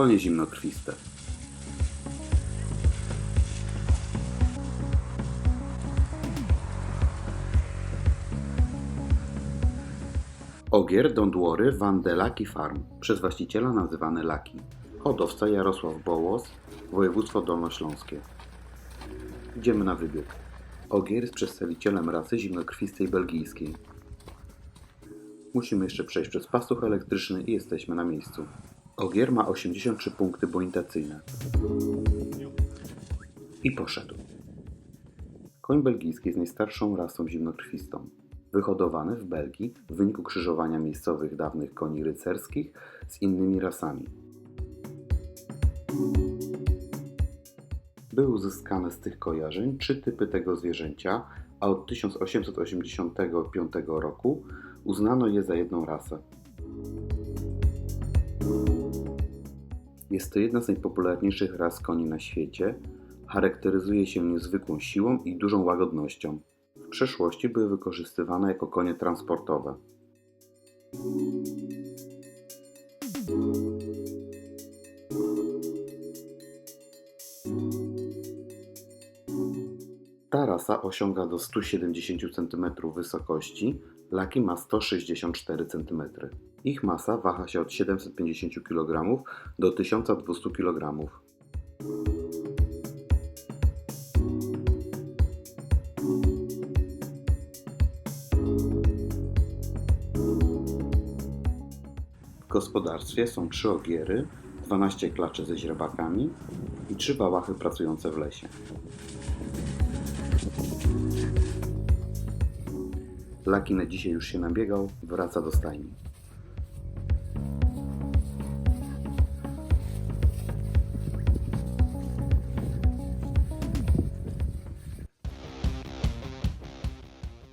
Konie zimnokrwiste. Ogier Dondłory Van de Farm, przez właściciela nazywany Laki. Hodowca Jarosław Bołos, województwo dolnośląskie. Idziemy na wybieg. Ogier jest przedstawicielem rasy zimnokrwistej belgijskiej. Musimy jeszcze przejść przez pastuch elektryczny i jesteśmy na miejscu. Ogier ma 83 punkty bonitacyjne. I poszedł. Koń belgijski jest najstarszą rasą zimnokrwistą. Wyhodowany w Belgii w wyniku krzyżowania miejscowych dawnych koni rycerskich z innymi rasami. Były uzyskane z tych kojarzeń trzy typy tego zwierzęcia, a od 1885 roku uznano je za jedną rasę. Jest to jedna z najpopularniejszych ras koni na świecie. Charakteryzuje się niezwykłą siłą i dużą łagodnością. W przeszłości były wykorzystywane jako konie transportowe. Ta rasa osiąga do 170 cm wysokości, laki ma 164 cm. Ich masa waha się od 750 kg do 1200 kg. W gospodarstwie są trzy ogiery, 12 klaczy ze źrebakami i trzy bałachy pracujące w lesie. Laki na dzisiaj już się nabiegał, wraca do stajni.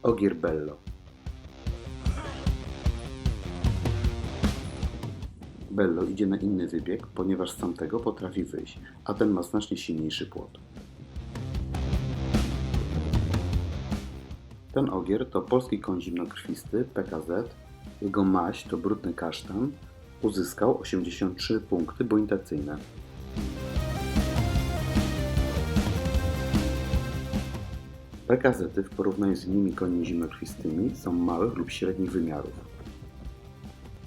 Ogier Bello. Bello idzie na inny wybieg, ponieważ z tamtego potrafi wyjść, a ten ma znacznie silniejszy płot. Ten ogier to polski koń zimnokrwisty PKZ. Jego maść to brudny kasztan. Uzyskał 83 punkty bonitacyjne. PKZ-y w porównaniu z innymi koniami zimnokrwistymi są małych lub średnich wymiarów.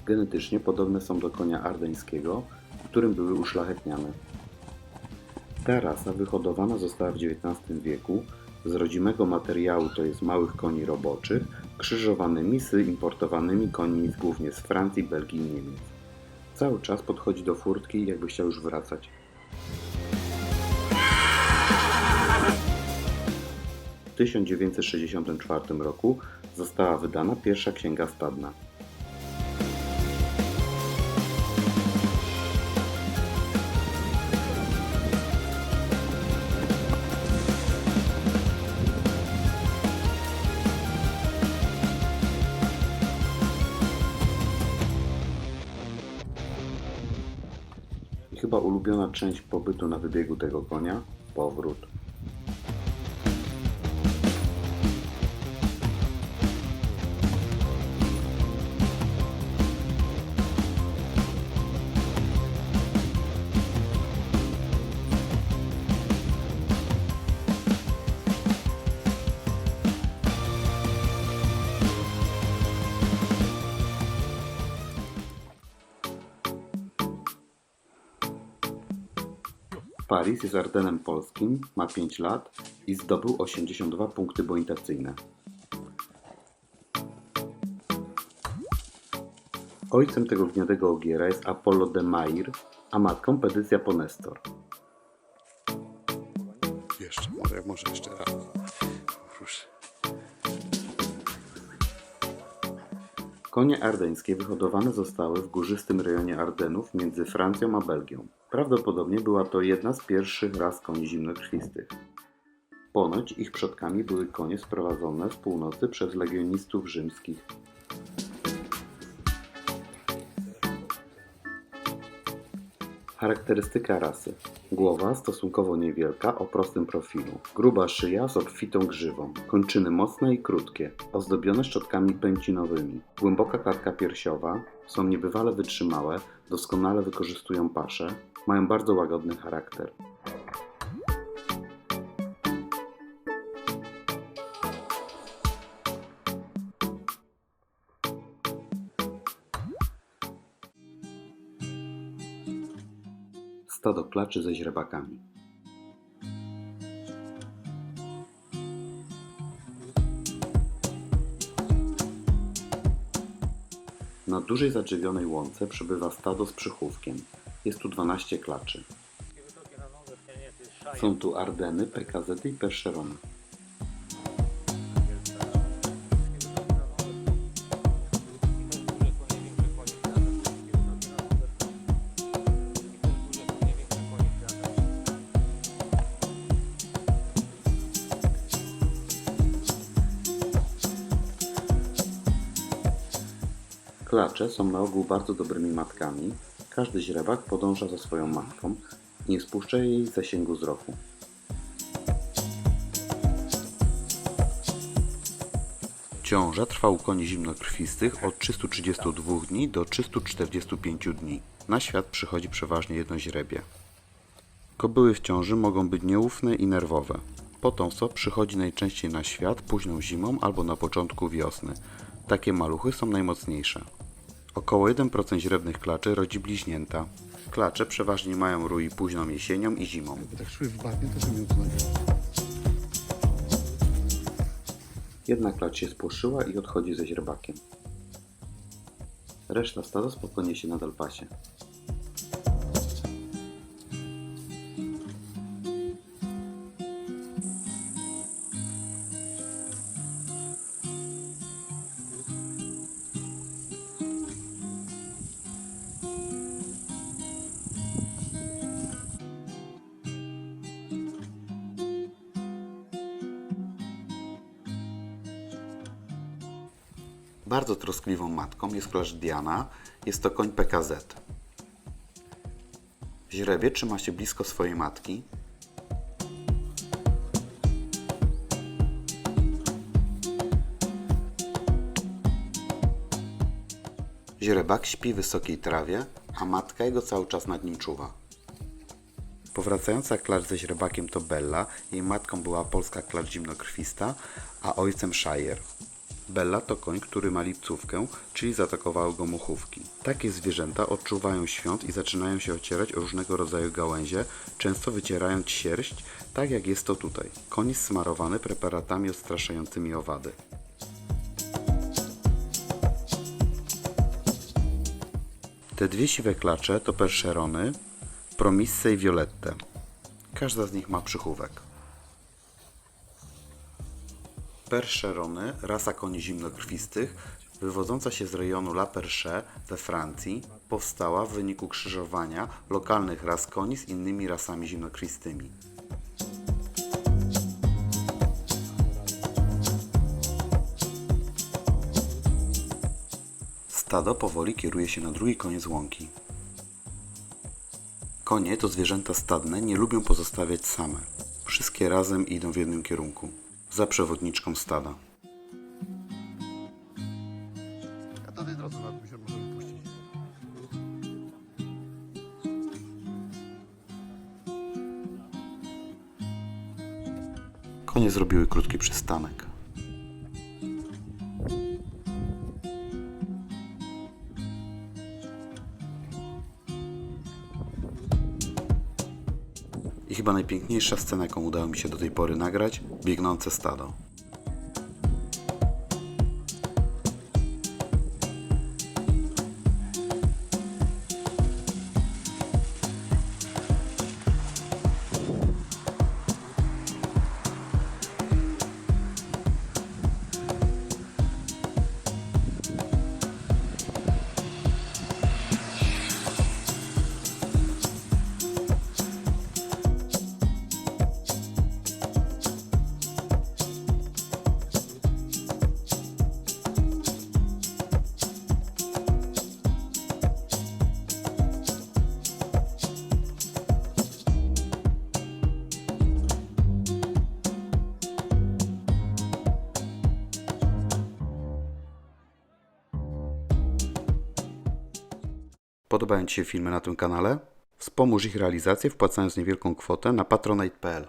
Genetycznie podobne są do konia ardeńskiego, którym były uszlachetniane. Ta rasa wyhodowana została w XIX wieku z rodzimego materiału, to jest małych koni roboczych, krzyżowanymi z importowanymi końmi głównie z Francji, Belgii i Niemiec. Cały czas podchodzi do furtki, jakby chciał już wracać. 1964 roku została wydana pierwsza księga stadna. Chyba ulubiona część pobytu na wybiegu tego konia powrót. Paris jest Ardenem polskim, ma 5 lat i zdobył 82 punkty bonitacyjne. Ojcem tego gniadego ogiera jest Apollo de Mair, a matką Pedycja Ponestor. Jeszcze, może, może jeszcze raz. Konie ardeńskie wyhodowane zostały w górzystym rejonie Ardenów między Francją a Belgią. Prawdopodobnie była to jedna z pierwszych ras koni zimnokrwistych. Ponoć ich przodkami były konie sprowadzone z północy przez legionistów rzymskich. Charakterystyka rasy. Głowa stosunkowo niewielka, o prostym profilu. Gruba szyja z obfitą grzywą. Kończyny mocne i krótkie, ozdobione szczotkami pęcinowymi. Głęboka klatka piersiowa. Są niebywale wytrzymałe, doskonale wykorzystują paszę. Mają bardzo łagodny charakter. Stado klaczy ze źrebakami. Na dużej zadrzewionej łące przebywa stado z przychówkiem. Jest tu 12 klaczy. Są tu Ardeny, PKZ i Percherony. Klacze są na ogół bardzo dobrymi matkami. Każdy źrebak podąża za swoją matką i nie spuszcza jej z zasięgu wzroku. Ciąża trwa u koni zimnokrwistych od 332 dni do 345 dni. Na świat przychodzi przeważnie jedno źrebie. Kobyły w ciąży mogą być nieufne i nerwowe. Potomstwo przychodzi najczęściej na świat późną zimą albo na początku wiosny. Takie maluchy są najmocniejsze. Około 1% źrebnych klaczy rodzi bliźnięta. Klacze przeważnie mają rój późną jesienią i zimą. Jakby tak szły w bagnie, to. Jedna klacz się spłoszyła i odchodzi ze źrebakiem. Reszta stada spokojnie się nadal pasie. Bardzo troskliwą matką jest klacz Diana. Jest to koń PKZ. W źrebie trzyma się blisko swojej matki. Źrebak śpi w wysokiej trawie, a matka jego cały czas nad nim czuwa. Powracająca klacz ze źrebakiem to Bella. Jej matką była polska klacz zimnokrwista, a ojcem Shire. Bella to koń, który ma lipcówkę, czyli zaatakowały go muchówki. Takie zwierzęta odczuwają świąt i zaczynają się ocierać o różnego rodzaju gałęzie, często wycierając sierść, tak jak jest to tutaj. Koń jest smarowany preparatami odstraszającymi owady. Te dwie siwe klacze to perszerony, promisse i violette. Każda z nich ma przychówek. Percherony, rasa koni zimnokrwistych, wywodząca się z rejonu La Perche we Francji, powstała w wyniku krzyżowania lokalnych ras koni z innymi rasami zimnokrwistymi. Stado powoli kieruje się na drugi koniec łąki. Konie to zwierzęta stadne, nie lubią pozostawiać same. Wszystkie razem idą w jednym kierunku za przewodniczką stada. Tej drodze puścić. Konie zrobiły krótki przystanek. Chyba najpiękniejsza scena, jaką udało mi się do tej pory nagrać, biegnące stado. Podobają Ci się filmy na tym kanale? Wspomóż ich realizację wpłacając niewielką kwotę na patronite.pl.